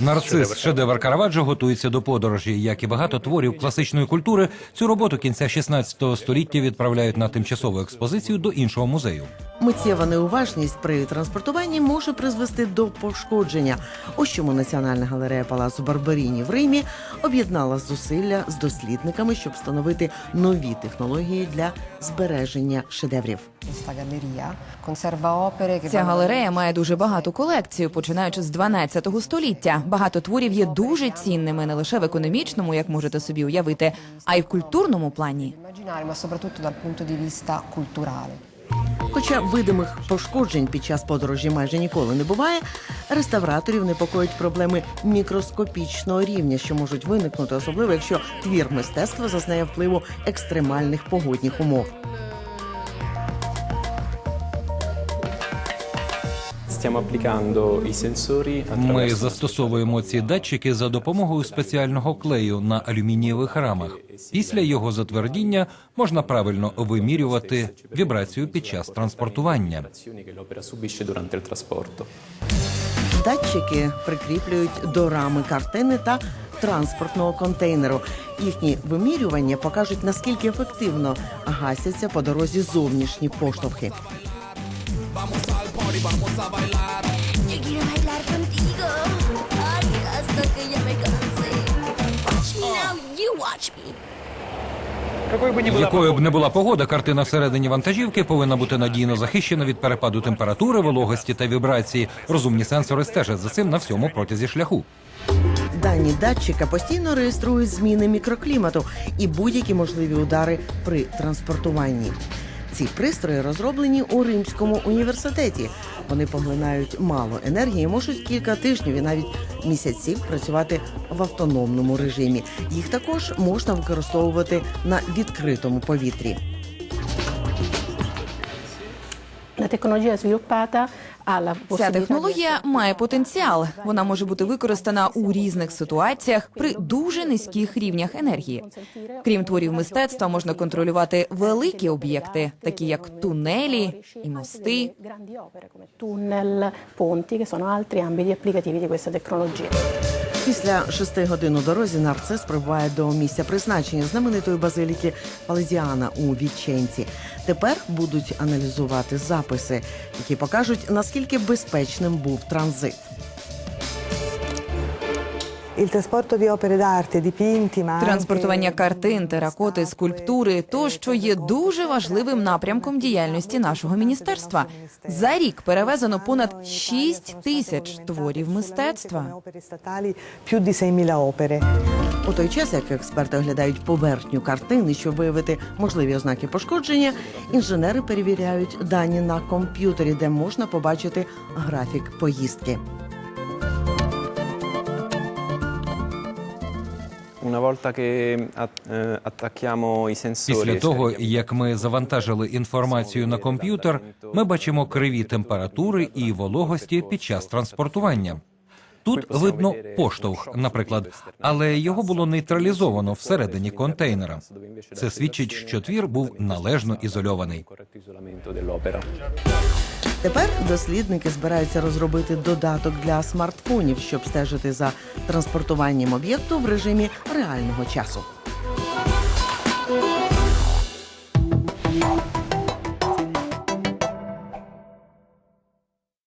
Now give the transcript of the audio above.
Нарцис, шедевр Караваджо, готується до подорожі. Як і багато творів класичної культури, цю роботу кінця 16 століття відправляють на тимчасову експозицію до іншого музею. Миттєва неуважність при транспортуванні може призвести до пошкодження. Ось чому Національна галерея Палацу Барбаріні в Римі об'єднала зусилля з дослідниками, щоб встановити нові технології для збереження шедеврів. Ця галерея має дуже багату колекцію, починаючи з 12 століття. Багато творів є дуже цінними не лише в економічному, як можете собі уявити, а й в культурному плані. Хоча видимих пошкоджень під час подорожі майже ніколи не буває, реставраторів непокоїть проблеми мікроскопічного рівня, що можуть виникнути, особливо якщо твір мистецтва зазнає впливу екстремальних погодних умов. Ми застосовуємо ці датчики за допомогою спеціального клею на алюмінієвих рамах. Після його затвердіння можна правильно вимірювати вібрацію під час транспортування. Датчики прикріплюють до рами картини та транспортного контейнеру. Їхні вимірювання покажуть наскільки ефективно гасяться по дорозі зовнішні поштовхи. Yo quiero bailar contigo. Ay, hasta que ya me cansé. Watch me now, you watch me. Якою б не була погода, картина всередині вантажівки повинна бути надійно захищена від перепаду температури, вологості та вібрації. Розумні сенсори стежать за цим на всьому протязі шляху. Дані датчика постійно реєструють зміни мікроклімату і будь-які можливі удари при транспортуванні. Ці пристрої розроблені у Римському університеті. Вони поглинають мало енергії, можуть кілька тижнів і навіть місяців працювати в автономному режимі. Їх також можна використовувати на відкритому повітрі. Ця технологія має потенціал. Вона може бути використана у різних ситуаціях при дуже низьких рівнях енергії. Крім творів мистецтва, можна контролювати великі об'єкти, такі як тунелі і мости. tunnel, ponti, che sono altri ambiti applicativi di questa tecnologia. Після шести годин у дорозі нарцис прибуває до місця призначення знаменитої базиліки Палезіана у Віченці. Тепер будуть аналізувати записи, які покажуть наскільки безпечним був транзит. Транспортування картин, теракоти, скульптури тощо є дуже важливим напрямком діяльності нашого міністерства. За рік перевезено понад 6 тисяч творів мистецтва. Come opere statali più di 6.000 opere. У той час, як експерти оглядають поверхню картини, щоб виявити можливі ознаки пошкодження, інженери перевіряють дані на комп'ютері, де можна побачити графік поїздки. Після e того, як ми завантажили інформацію на комп'ютер, ми бачимо криві температури і вологості під час транспортування. Тут видно поштовх, наприклад, але його було нейтралізовано всередині контейнера. Це свідчить, що твір був належно ізольований. Тепер дослідники збираються розробити додаток для смартфонів, щоб стежити за транспортуванням об'єкту в режимі реального часу.